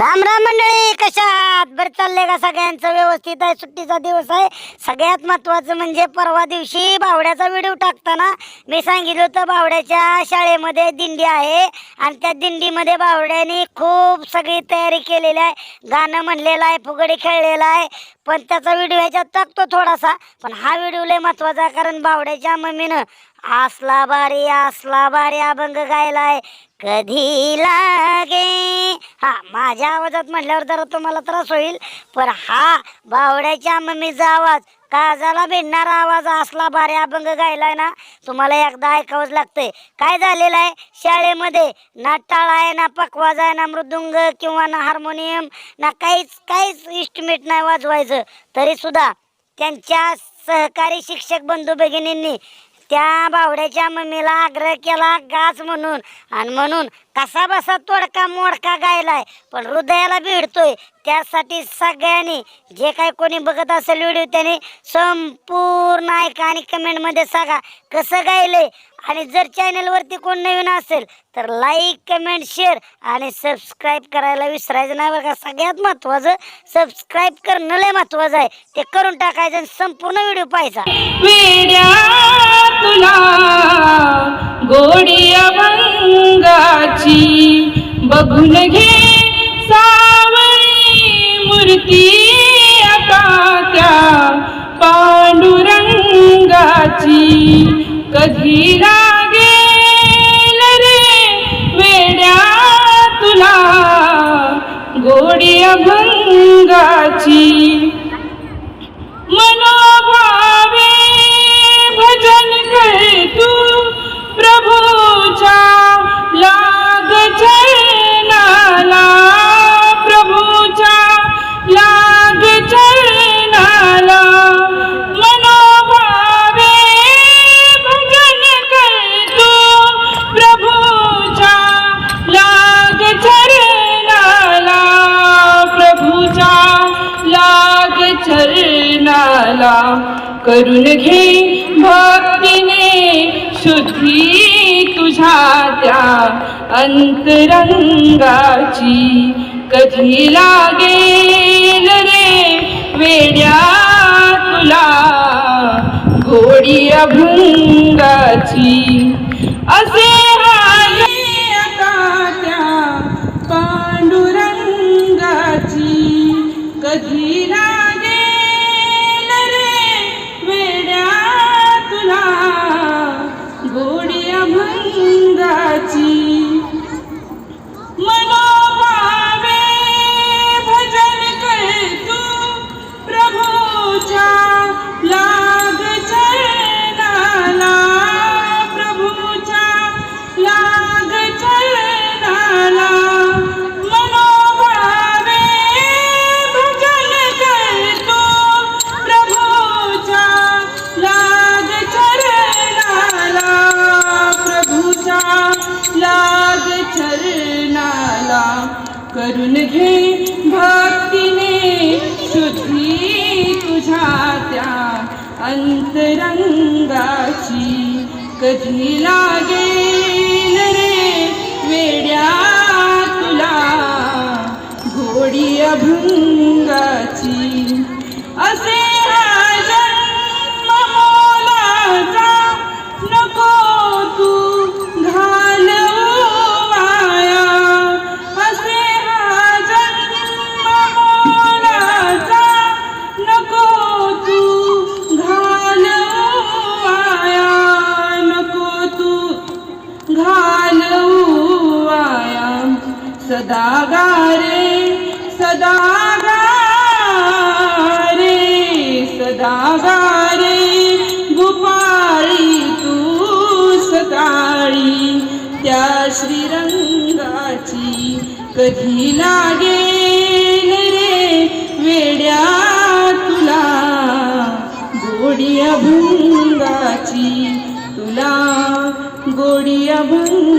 राम राम मंडळी कशा आहात? बरं चाललंय का सगळ्यांचं? व्यवस्थित आहे सुट्टीचा दिवस आहे. सगळ्यात महत्वाचं म्हणजे परवा दिवशी बावड्याचा व्हिडिओ टाकताना मी सांगितलं होतं बावड्याच्या शाळेमध्ये दिंडी आहे आणि त्या दिंडीमध्ये बावड्याने खूप सगळी तयारी केलेली आहे. गाणं म्हणलेलं आहे फुगडी खेळलेला आहे. पण त्याचा व्हिडिओ ह्याच्यात टाकतो थोडासा. पण हा व्हिडिओ लय महत्त्वाचा आहे कारण बावड्याच्या मम्मीनं असला बारी असला बारी अभंग गायलाय कधी लागे? हा माझ्या आवाजात म्हटल्यावर जरा तुम्हाला त्रास होईल पण हा बावड्याच्या मम्मीचा आवाज काजाला भिडणारा आवाज असला भारी अभंग गायलाय ना तुम्हाला एकदा ऐकावंच लागतंय. काय झालेलं आहे? शाळेमध्ये ना टाळ आहे ना पकवाज आहे ना मृदुंग किंवा ना हार्मोनियम ना काहीच काहीच इस्टिमेट नाही वाजवायचं. तरी सुद्धा त्यांच्या सहकारी शिक्षक बंधू भगिनींनी त्या बावड्याच्या मम्मीला आग्रह केला गाच म्हणून. आणि म्हणून कसा बसा तोडका मोडका गायलाय पण हृदयाला भिडतोय. त्यासाठी सगळ्यांनी जे काही कोणी बघत असेल व्हिडिओ त्याने संपूर्ण ऐका आणि कमेंटमध्ये सांगा कसं गायलंय. आणि जर चॅनलवरती कोण नवीन असेल तर लाईक कमेंट शेअर आणि सबस्क्राईब करायला विसरायचं नाही बरं का. सगळ्यात महत्त्वाचं सबस्क्राईब करणं लय महत्त्वाचं आहे. ते करून टाकायचं आणि संपूर्ण व्हिडिओ पाहायचा. वेड्या तुला गोडी अभंगाची बघून घे सावळी मूर्ती आता त्या पांडुरंगाची. कधी लागेल रे वेड्या तुला गोडी अभंगाची. मनो करून घे भक्तीने शुद्धी तुझ्या त्या अंतरंगाची. कधी लागेल रे वेड्या तुला? गोडी अभंगाची. असे करून घे भक्तीने शुद्धी तुझ्या त्या अंतरंगाची कधी लागेल सदा गारे सदा गारे सदा गारे गुपाळी तू सकाळी त्या श्रीरंगाची कधी लागेल रे वेड्या तुला? गोडिया भुंगाची तुला गोडिया भुंग